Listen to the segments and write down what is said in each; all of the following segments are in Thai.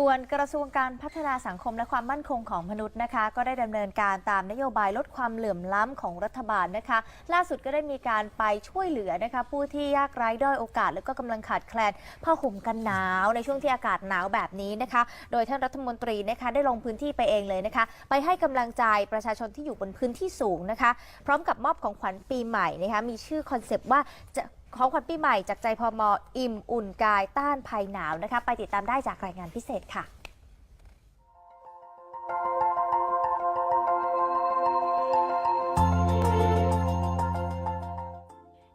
ส่วนกระทรวงการพัฒนาสังคมและความมั่นคงของมนุษย์นะคะ ก็ได้ดำเนินการตามนโยบายลดความเหลื่อมล้ำของรัฐบาลนะคะ ล่าสุดก็ได้มีการไปช่วยเหลือนะคะ ผู้ที่ยากไร้ด้อยโอกาส และก็กำลังขาดแคลนผ้าห่มกันหนาวในช่วงที่อากาศหนาวแบบนี้นะคะ โดยท่านรัฐมนตรีนะคะได้ลงพื้นที่ไปเองเลยนะคะ ไปให้กำลังใจประชาชนที่อยู่บนพื้นที่สูงนะคะ พร้อมกับมอบของขวัญปีใหม่นะคะมีชื่อคอนเซปต์ว่าจะ ของขวัญปีใหม่จากใจพอมอิ่มอุ่นกายต้านภัยหนาวนะคะ ไปติดตามได้จากรายงานพิเศษค่ะ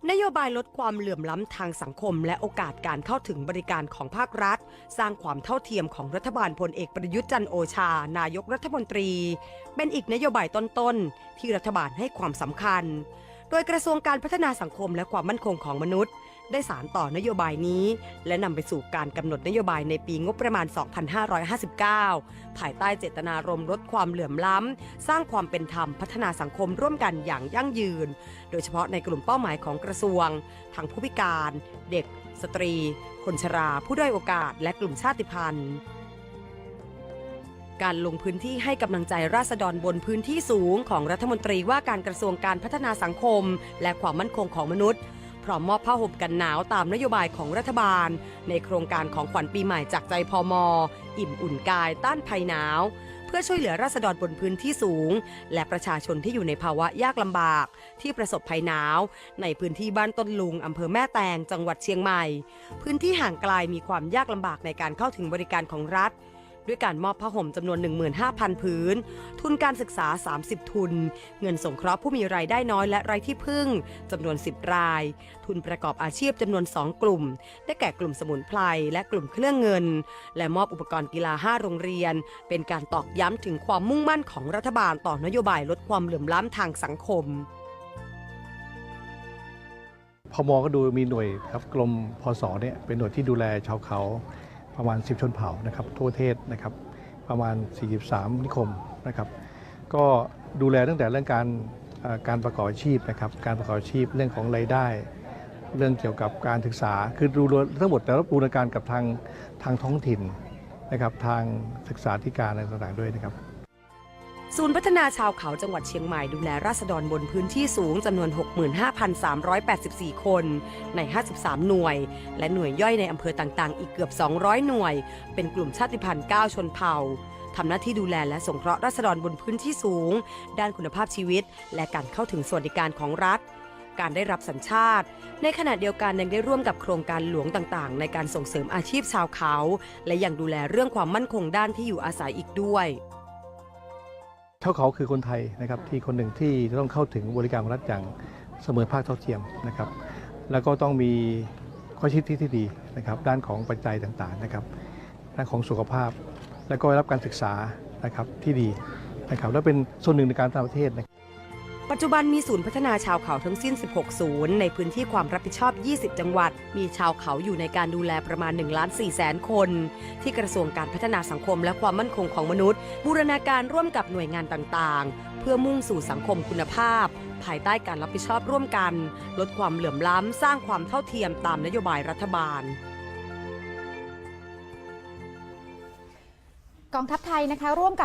นโยบายลดความเหลื่อมล้ำทางสังคม และโอกาสการเข้าถึงบริการของภาครัฐ สร้างความเท่าเทียมของรัฐบาลพลเอกประยุทธ์จันโอชา นายกรัฐมนตรี เป็นอีกนโยบายต้นๆ ที่รัฐบาลให้ความสำคัญ โดยกระทรวงการพัฒนาสังคมและความมั่นคงของมนุษย์ ได้สารต่อนโยบายนี้ และนำไปสู่การกำหนดนโยบายในปีงบประมาณ 2559 ภายใต้เจตนารมณ์ลดความเหลื่อมล้ำ สร้างความเป็นธรรมพัฒนาสังคมร่วมกันอย่างยั่งยืน โดยเฉพาะในกลุ่มเป้าหมายของกระทรวง ทั้งผู้พิการ เด็ก สตรี คนชรา ผู้ด้อยโอกาส และกลุ่มชาติพันธุ์ การลงพื้นที่ให้กำลังใจราษฎรบนพื้นที่สูงของรัฐมนตรีว่าการกระทรวงการพัฒนาสังคม และความมั่นคงของมนุษย์พร้อมมอบผ้าห่มกันหนาวตามนโยบายของรัฐบาล ในโครงการของขวัญปีใหม่จากใจพอมอิ่มอุ่นกายต้านภัยหนาว เพื่อช่วยเหลือราษฎรบนพื้นที่สูง และประชาชนที่อยู่ในภาวะยากลำบาก ที่ประสบภัยหนาว ในพื้นที่บ้านต้นลุงอำเภอแม่แตงจังหวัดเชียงใหม่ พื้นที่ห่างไกลมีความยากลำบากในการเข้าถึงบริการของรัฐ ด้วยการมอบผ้าห่มจำนวน 15,000 ผืน ทุนการศึกษา 30 ทุน เงินสงเคราะห์ผู้มีรายได้น้อยและไร้ที่พึ่งจำนวน 10 ราย ทุนประกอบอาชีพจำนวน 2 กลุ่ม ได้แก่กลุ่มสมุนไพรและกลุ่มเครื่องเงิน และมอบอุปกรณ์กีฬา 5 โรงเรียน เป็นการตอกย้ำถึงความมุ่งมั่นของรัฐบาลต่อนโยบายลดความเหลื่อมล้ำทางสังคมพมก็ดูมีหน่วยครับกรมพศเนี่ยเป็นหน่วยที่ดูแลชาวเขา ประมาณ 10 ชนเผ่านะครับทั่วประเทศนะครับประมาณ 43 นิคมนะครับ ก็ดูแลตั้งแต่เรื่องการการประกอบอาชีพนะครับการประกอบอาชีพเรื่องของรายได้ เรื่องเกี่ยวกับการศึกษา คือดูทั้งหมดแต่ละบูรณาการกับทางทางท้องถิ่นนะครับทางศึกษาธิการอะไรต่างๆด้วยนะครับ ศูนย์พัฒนาชาวเขาจังหวัดเชียงใหม่ดูแลราษฎรบนพื้นที่สูงจำนวน 65,384 คน ใน 53 หน่วย และหน่วยย่อยในอำเภอต่างๆ อีกเกือบ 200 หน่วย เป็นกลุ่มชาติพันธุ์ 9 ชนเผ่าทำหน้าที่ดูแลและสงเคราะห์ราษฎรบนพื้นที่สูง ด้านคุณภาพชีวิต และการเข้าถึงสวัสดิการของรัฐ การได้รับสัญชาติ ในขณะเดียวกันยังได้ร่วมกับโครงการหลวงต่างๆ ในการส่งเสริมอาชีพชาวเขา และยังดูแลเรื่องความมั่นคงด้านที่อยู่อาศัยอีกด้วย ชาวเขาคือคนไทยนะครับที่คนหนึ่งที่จะต้องเข้าถึงบริการของรัฐอย่างเสมอภาคเท่าเทียมนะครับ แล้วก็ต้องมีข้อชิดที่ที่ดีนะครับ ด้านของปัจจัยต่างๆนะครับด้านของสุขภาพ แล้วก็ได้รับการศึกษานะครับที่ดีนะครับ และเป็นส่วนหนึ่งในการต่างประเทศนะครับ ปัจจุบันมีศูนย์พัฒนาชาวเขาทั้งสิ้น 16 ศูนย์ในพื้นที่ความรับผิดชอบ 20 จังหวัด มีชาวเขาอยู่ในการดูแลประมาณ1ล้าน4แสนคน ที่กระทรวงการพัฒนาสังคมและความมั่นคงของมนุษย์ บูรณาการร่วมกับหน่วยงานต่างๆ เพื่อมุ่งสู่สังคมคุณภาพ ภายใต้การรับผิดชอบร่วมกัน ลดความเหลื่อมล้ำ สร้างความเท่าเทียมตามนโยบายรัฐบาลกองทัพไทยนะคะร่วมกับ